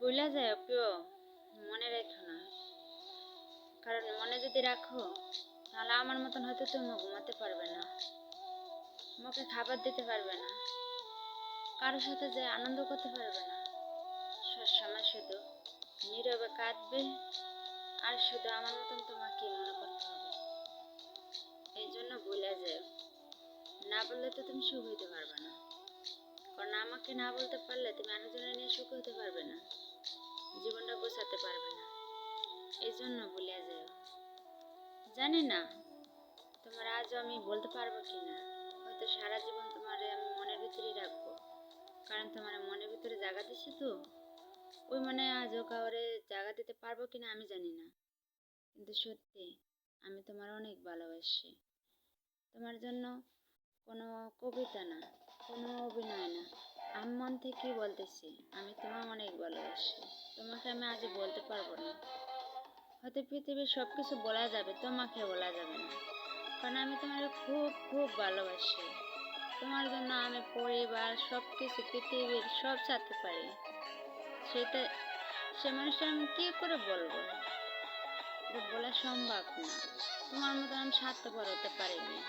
ভুলা যায় প্রিয়, মনে রেখো না। কারণ মনে যদি রাখো, তাহলে আমার মতন হয়তো তুমি ঘুমাতে পারবে না। মুখে খাবার দিতে পারবে না। কারোর সাথে যে আনন্দ করতে পারবে না। সবসময় শুধু নীরবে কাঁদবে, আর শুধু আমার মতন তোমাকে মনে করতে হবে। এই জন্য ভুলে যাও। না বললে তো তুমি সুখ হইতে পারবে না। কারণ আমাকে না বলতে পারলে তুমি আরেকজনের নিয়ে সুখ হতে পারবে না। জীবনটা পারবে না। এই জন্য ভুলে যাও জানি না তোমার আজও আমি বলতে পারব কি না। হয়তো সারা জীবন তোমার আমি মনের ভিতরেই রাখব। কারণ তোমার মনের ভিতরে জায়গা দিছি তো। ওই মানে আজও কাউরে জায়গা দিতে পারব কি না আমি জানি না। কিন্তু সত্যি আমি তোমার অনেক ভালোবাসি। তোমার জন্য কোনো কবিতা না, কোনো অভিনয় না। আমি মন থেকেই বলতেছি? আমি তোমার অনেক ভালোবাসি। তোমাকে আমি আজ বলতে পারব না। হয়তো পৃথিবীর সব কিছু বলা যাবে, তোমাকে বলা যাবে না। কারণ আমি তোমার খুব খুব ভালোবাসি। তোমার জন্য আমি পরিবার সব কিছু পৃথিবীর সব ছাড়তে পারি। সেটা, সে মানুষটা আমি কী করে বলব? বলা সম্ভব না। তোমার মতন আমি স্বার্থপর হতে পারিনি।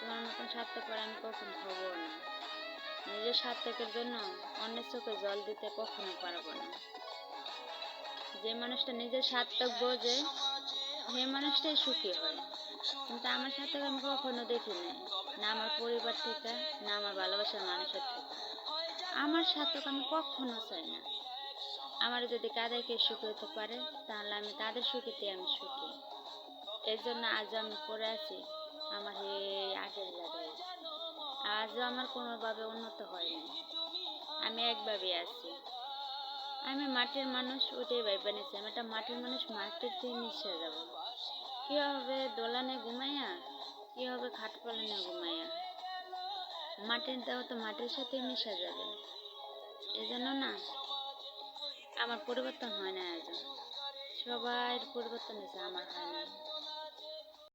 তোমার মতন স্বার্থপর আমি কখনো হব না। নিজের স্বার্থকের জন্য অন্যের চোখে জল দিতে কখনো পারব না। যে মানুষটা নিজের স্বার্থক বোঝে সেই মানুষটাই সুখী হয়। কিন্তু আমার সাথে আমি কখনো দেখিনি, না আমার পরিবার থেকে, না আমার ভালোবাসার মানুষের থেকে। আমার সাথক আমি কখনো চাই না। আমার যদি কাদেরকে সুখী হতে পারে, তাহলে আমি তাদের সুখীতে আমি সুখী। এর জন্য আজ আমি পড়ে আছি, আমার এই আগের জায়গায় আজও আমার কোনোভাবে উন্নত হয়নি। আমি একভাবে আছি। আমি মাটির মানুষ ওটাই ভাইবা নিচ্ছি আমি একটা মাটির মানুষ মাটিতে মিশে যাব। কী হবে দোলানে ঘুমাইয়া? কী হবে খাট পালানে ঘুমাইয়া? মাটির দেহ তো মাটির সাথে মিশে যাবে। এই জন্য না, আমার পরিবর্তন হয় না আজ সবার পরিবর্তন হয়েছে আমার হয় না।